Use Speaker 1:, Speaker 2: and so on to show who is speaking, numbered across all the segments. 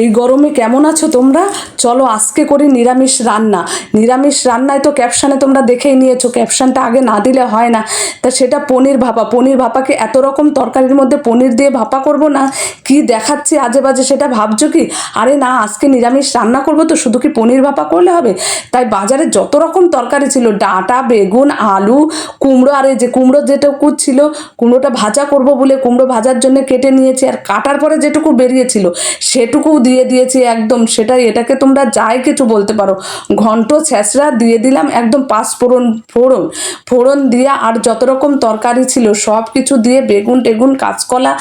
Speaker 1: এই গরমে কেমন আছো তোমরা? চলো আজকে করি নিরামিষ রান্না। নিরামিষ রান্নায় তো ক্যাপশানে তোমরা দেখেই নিয়েছো ক্যাপশানটা আগে না দিলে হয় না। তা সেটা পনির ভাপা। পনির ভাপাকে এত রকম তরকারির মধ্যে পনির দিয়ে ভাপা করব না? কি দেখাচ্ছি আজে বাজে সেটা ভাবছ কি? আরে না, আজকে নিরামিষ রান্না করব তো শুধু কি পনির ভাপা করলে হবে? তাই বাজারে যত রকম তরকারি ছিল, ডাঁটা, বেগুন, আলু, কুমড়ো, আর এই যে কুমড়ো যেটুকু ছিল, কুমড়োটা ভাজা করব বলে কুমড়ো ভাজার জন্য কেটে নিয়েছি, আর কাটার পরে যেটুকু বেরিয়েছিল সেটুকু দিয়ে দিয়েছি একদম সেটাই, এটাকে তোমরা যাই কিছু বলতে পারো। ঘন্ট, ছেঁচড়া দিয়ে দিলাম একদম পাঁচ ফোড়ন ফোড়ন ফোড়ন দিয়ে আর যত রকম তরকারি ছিল সব কিছু দিয়ে বেগুন, টেগুন, কাঁচকলা,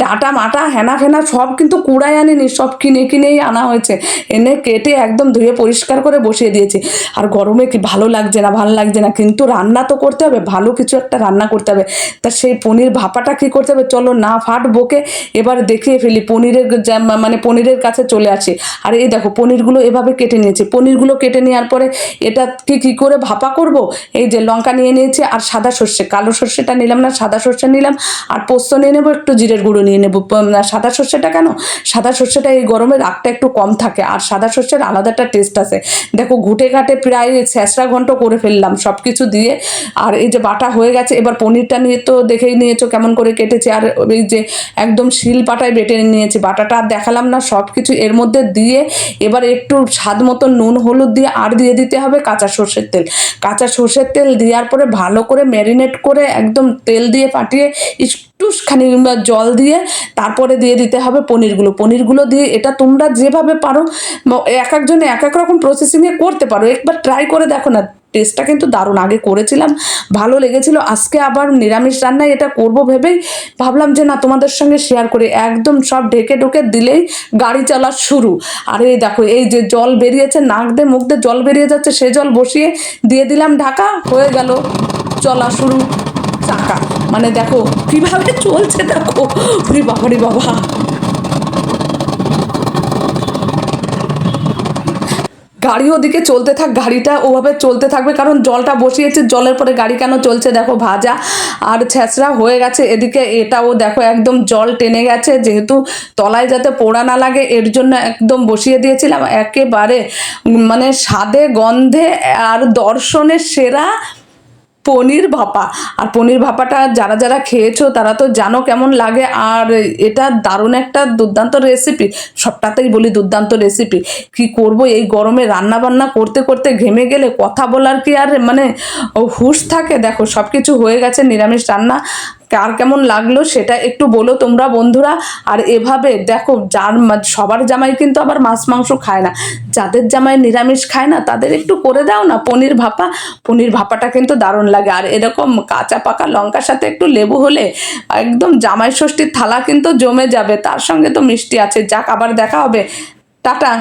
Speaker 1: ডাটা, মাটা, হেনা ফেনা সব কিন্তু কুড়াই আনিনি, সব কিনে কিনেই আনা হয়েছে। এনে কেটে একদম ধুয়ে পরিষ্কার করে বসিয়ে দিয়েছি। আর গরমে কি ভালো লাগছে না, ভালো লাগছে না, কিন্তু রান্না তো করতে হবে, ভালো কিছু একটা রান্না করতে হবে। তা সেই পনির ভাপাটা কি করতে হবে? চলো না ফাট বকে এবার দেখিয়ে ফেলি। পনিরের মানে পনিরের কাছে চলে আসি। আর, এই দেখো, পনিরগুলো এভাবে কেটে নিয়েছি। পনিরগুলো কেটে নেওয়ার পরে এটাকে কি করে ভাপা করব? এই যে লঙ্কা নিয়ে নিয়েছি আর সাদা সর্ষে, কালো সর্ষেটা নিলাম না, সাদা সর্ষে নিলাম আর পোস্ত নিয়ে নেব, একটু জিরের গুঁড়ো নিয়ে নেব। সাদা সর্ষেটা কেন? সাদা সর্ষেটা এই গরমে রাগটা একটু কম থাকে আর সাদা সর্ষের আলাদা একটা টেস্ট আছে। দেখো, ঘুটে ঘাটে প্রায় ছেঁচড়া ঘন্ট করে ফেললাম সব কিছু দিয়ে। আর এই যে বাটা হয়ে গেছে, এবার পনিরটা নিয়ে তো দেখেই নিয়েছো কেমন করে কেটেছে। আর এই যে একদম শিল পাটায় বেটে নিয়েছি, বাটাটা আর দেখালাম না সব কিছু এর মধ্যে দিয়ে এবার একটু স্বাদ মতো নুন, হলুদ দিয়ে আর দিয়ে দিতে হবে কাঁচা সর্ষের তেল। কাঁচা সর্ষের তেল দেওয়ার পরে ভালো করে ম্যারিনেট করে একদম তেল দিয়ে ফাটিয়ে একটুখানি জল দিয়ে তারপরে দিয়ে দিতে হবে পনিরগুলো। পনিরগুলো দিয়ে এটা তোমরা যেভাবে পারো এক একজনে এক এক রকম প্রসেসিংয়ে করতে পারো। একবার ট্রাই করে দেখো না টেস্টটা কিন্তু দারুণ, আগে করেছিলাম, ভালো লেগেছিল। আজকে আবার নিরামিষ রান্নায় এটা করব ভেবেই ভাবলাম যে না, তোমাদের সঙ্গে শেয়ার করি। একদম সব ঢেকে ঢুকে দিলেই গাড়ি চলা শুরু। আর এই দেখো, এই যে জল বেরিয়েছে, নাক দিয়ে মুখ দিয়ে জল বেরিয়ে যাচ্ছে, সে জল বসিয়ে দিয়ে দিলাম, ঢাকা, হয়ে গেল, চলা শুরু, চাকা। মানে দেখো, কীভাবে চলছে দেখো। বাবা রে বাবা। গাড়ি ওদিকে চলতে থাক, গাড়িটা ওভাবে চলতে থাকবে, কারণ জলটা বসিয়েছে, জলের পরে গাড়ি কেন চলছে দেখো ভাজা আর ছেঁচড়া হয়ে গেছে এদিকে, এটাও দেখো একদম জল টেনে গেছে, যেহেতু তলায় যাতে পোড়া না লাগে, এর জন্য একদম বসিয়ে দিয়েছিলাম। একেবারে মানে স্বাদে, গন্ধে আর দর্শনের সেরা পনির ভাপা। আর পনির ভাপাটা যারা যারা খেয়েছো তারা তো জানো কেমন লাগে। আর এটা দারুণ একটা দুর্দান্ত রেসিপি সবটাতেই বলি দুর্দান্ত রেসিপি কি করব এই গরমে রান্না বান্না করতে করতে ঘেমে গেলে কথা বলার কি আর মানে হুশ থাকে। দেখো সব কিছু হয়ে গেছে নিরামিষ রান্না। কার কেমন লাগল সেটা একটু বলো তোমরা বন্ধুরা। আর এভাবে দেখো, যার সবার জামাই কিন্তু আবার মাছ মাংস খায় না। যাদের জামাই নিরামিষ খায় না, তাদের একটু করে দাও না পনির ভাপা। পনির ভাপাটা কিন্তু দারুণ লাগে। আর এরকম কাঁচা পাকা লঙ্কার সাথে একটু লেবু হলে একদম জামাই ষষ্ঠীর থালা কিন্তু জমে যাবে। তার সঙ্গে তো মিষ্টি আছে। যাক, আবার দেখা হবে। টাটা।